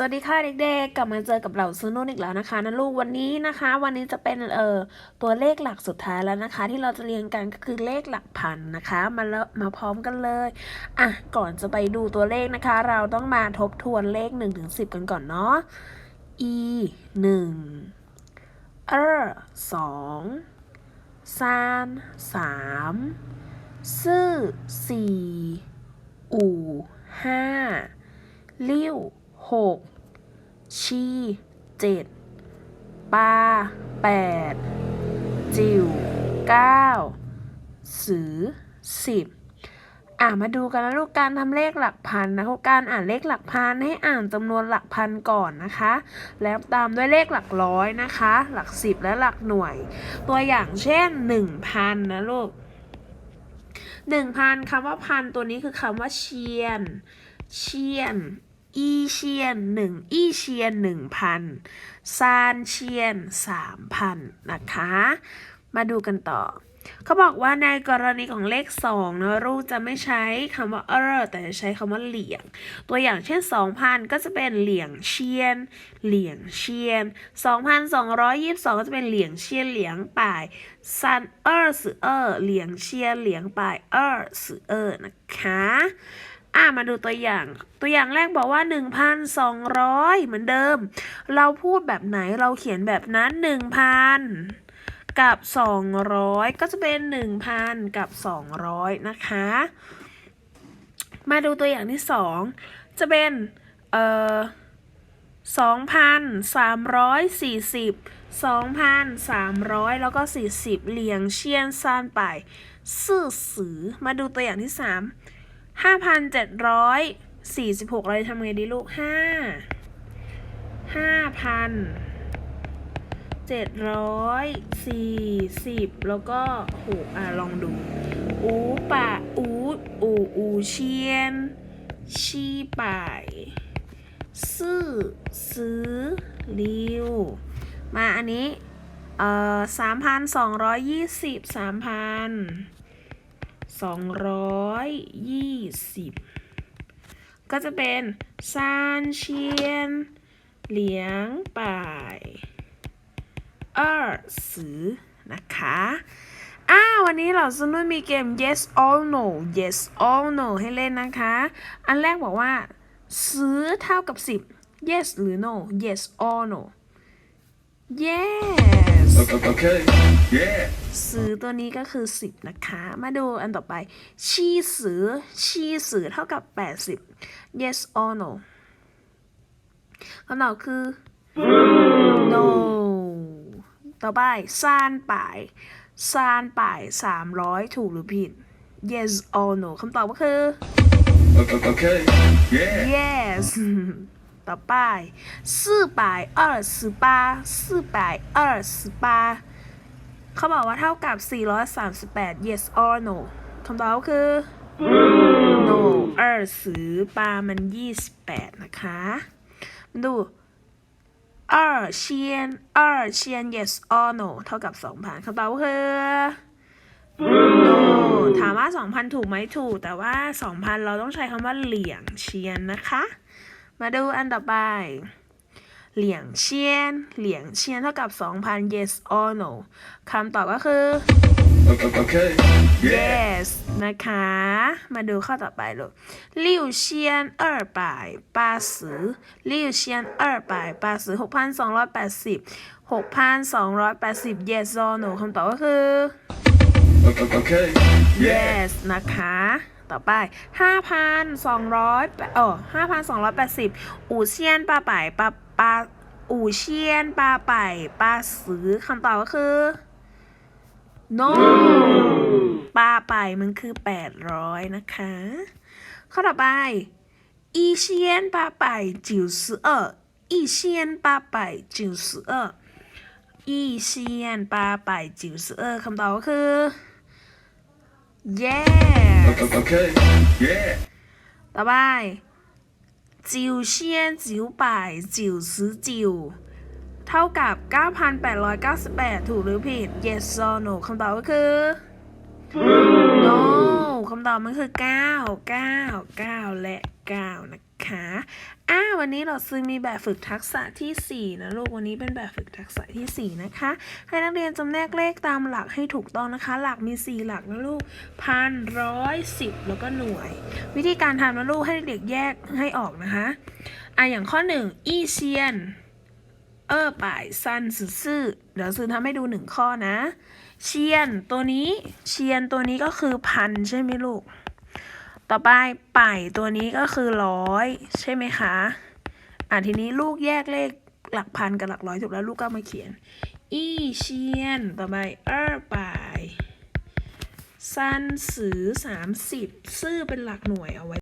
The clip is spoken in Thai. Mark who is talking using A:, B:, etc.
A: สวัสดีค่ะเด็กๆกลับมาเจอกับเราซูนุ่นอีกแล้วนะคะนะลูกวันนี้นะคะ วันนี้จะเป็นเอ่อตัวเลขหลักสุดท้ายแล้วนะคะ ที่เราจะเรียนกันก็คือเลขหลักพันนะคะมาแล้วมาพร้อมกันเลยอะก่อนจะไปดูตัวเลขนะคะ เราต้องมาทบทวนเลข1นถึงสิกันก่อนเนาะ e หนึ่งเอสองซานสามซื่อสี่อู่ห้าลิ้ว หกชีเจ็ดปาแปดจิ๋วเก้าสือสิบอะมาดูกันนะลูกการทำเลขหลักพันนะคะการอ่านเลขหลักพันให้อ่านจำนวนหลักพันก่อนนะคะ แล้วตามด้วยเลขหลักร้อยนะคะ หลักสิบและหลักหน่วย ตัวอย่างเช่นหนึ่งพันนะลูกหนึ่งพันคำว่าพันตัวนี้คือคำว่าเชียน เชียน อีเชียนหนึ่งอีเชียนหนึ่งพันซานเชียนสามพันนะคะ มาดูกันต่อ เขาบอกว่าในกรณีของเลขสองนะลูกจะไม่ใช้คำว่าเออแต่จะใช้คำว่าเหลี่ยง ตัวอย่างเช่นสองพันก็จะเป็นเหลี่ยงเชียน เหลี่ยงเชียนสองพันสองร้อยยี่สิบสองก็จะเป็นเหลี่ยงเชียนเหลียงป่ายซันเออสือเออเหลียงเชียนเหลียงป่ายเออสือเออนะคะ อะมาดูตัวอย่าง ตัวอย่างแรกบอกว่า 1,200 เหมือนเดิม เราพูดแบบไหนเราเขียนแบบนั้น 1,000 กับ 200 ก็จะเป็น 1,000 กับ 200 นะคะ มาดูตัวอย่างที่ 2 จะเป็นเอ่อ2,340 2,300 แล้วก็ 40เหลียงเชียนซานไปซื่อสือ มาดูตัวอย่างที่ 3 ห้าพันเจ็ดร้อยสี่สิบหกเราจะทำไงดีลูกห้าห้าพันเจ็ดร้อยสี่สิบแล้วก็หกอะลองดู อูป่าอูอูอูเชียน ชีป่ายซื่อซื้อลิวมาอันนี้ เอ่อสามพันสองร้อยยี่สิบสามพัน สองร้อยยี่สิบก็จะเป็นซานเชียนเหลียงป่ายเออสือนะคะอ้าวันนี้เราสนุนมีเกม yes or no yes or no ให้เล่นนะคะ อันแรกบอกว่า ซื้อเท่ากับ 10 yes หรือ no yes or no yes
B: Okay. Yeah.
A: ซื้อตัวนี้ก็คือ 10 นะคะ มาดูอันต่อไป ชีซื้อชีซื้อเท่ากับ 80 yes or no คำตอบคือ no ต่อไปซานป่ายซานป่าย 300 ถูกหรือผิด yes or no คำตอบก็คือ
B: Okay. Yeah.
A: yes ต่อไปสี่百二十八四百二十八 เขาบอกว่าเท่ากับ 438 yes or no คำตอบคือ no เออสือปลามัน 28 นะคะมาดูเออเชียนเออเชียน yes or no เท่ากับ 2,000คำตอบคือ no ถามว่า 2,000 ถูกไหมถูก แต่ว่า 2,000 เราต้องใช้คำว่าเหลี่ยงเชียนนะคะ มาดูอันต่อไป เหลียงเชียน เหลียงเชียนเท่ากับ 2,000 yes or no คำตอบก็คือ
B: okay.
A: yes นะคะ มาดูข้อต่อไปลูกลิ่วเชียนเอ่อป่ายปาสือลิ่วเชียนสอ่อป่ายปาสือ6,280 6,280 yes or no คำตอบก็คือ
B: okay.
A: yes นะคะต่อไป 5,200 เออ5,280 อูเซียนปลาป่ายปลา ปลาอู่เชียนปลาไปปลาสือคำตอบก็คือ no ปลาไปมันคือ 800 นะคะ ข้อต่อไปอีเชียนปลาไปจิ๋วสือเอออีเชียนปลาไปจิ๋วสือเอออีเชียนปลาไปจิ๋วสือเออคำตอบก็คือ yes ต่อไป จิวเชียนจิวป่ายจิวซื้อจิว เท่ากับ 9,898 ถูกหรือผิด yes or no คำตอบก็คือ no คำตอบมันคือ 9 9 9 และ 9 นะคะ ค่ะอ่าวันนี้เราซื้อมีแบบฝึกทักษะทีสี่4 นะลูก วันนี้เป็นแบบฝึกทักษะทีสี่ 4 นะคะ ให้นักเรียนจำแนกเลขตามหลักให้ถูกต้องนะคะ หลักมี 4 หลักนะลูกพันร้อยสิบแล้วก็หน่วย วิธีการทำนะลูกให้เด็กแยกให้ออกนะคะ อะอย่างข้อหนึ่งอีเชียน เออป่ายซันซื่อซื่อเดี๋ยวซื้อทำให้ดูหนึ่งข้อนะ เชียนตัวนี้ เชียนตัวนี้ก็คือพันใช่ไหมลูก ต่อไปป่ายตัวนี้ก็คือร้อยใช่ไหมคะ อะทีนี้ลูกแยกเลขหลักพันกับหลักร้อยถูกแล้วลูกก็มาเขียน อีเชียน ต่อไปเออป่ายซันสือสามสิบซื่อเป็นหลักหน่วยเอาไว้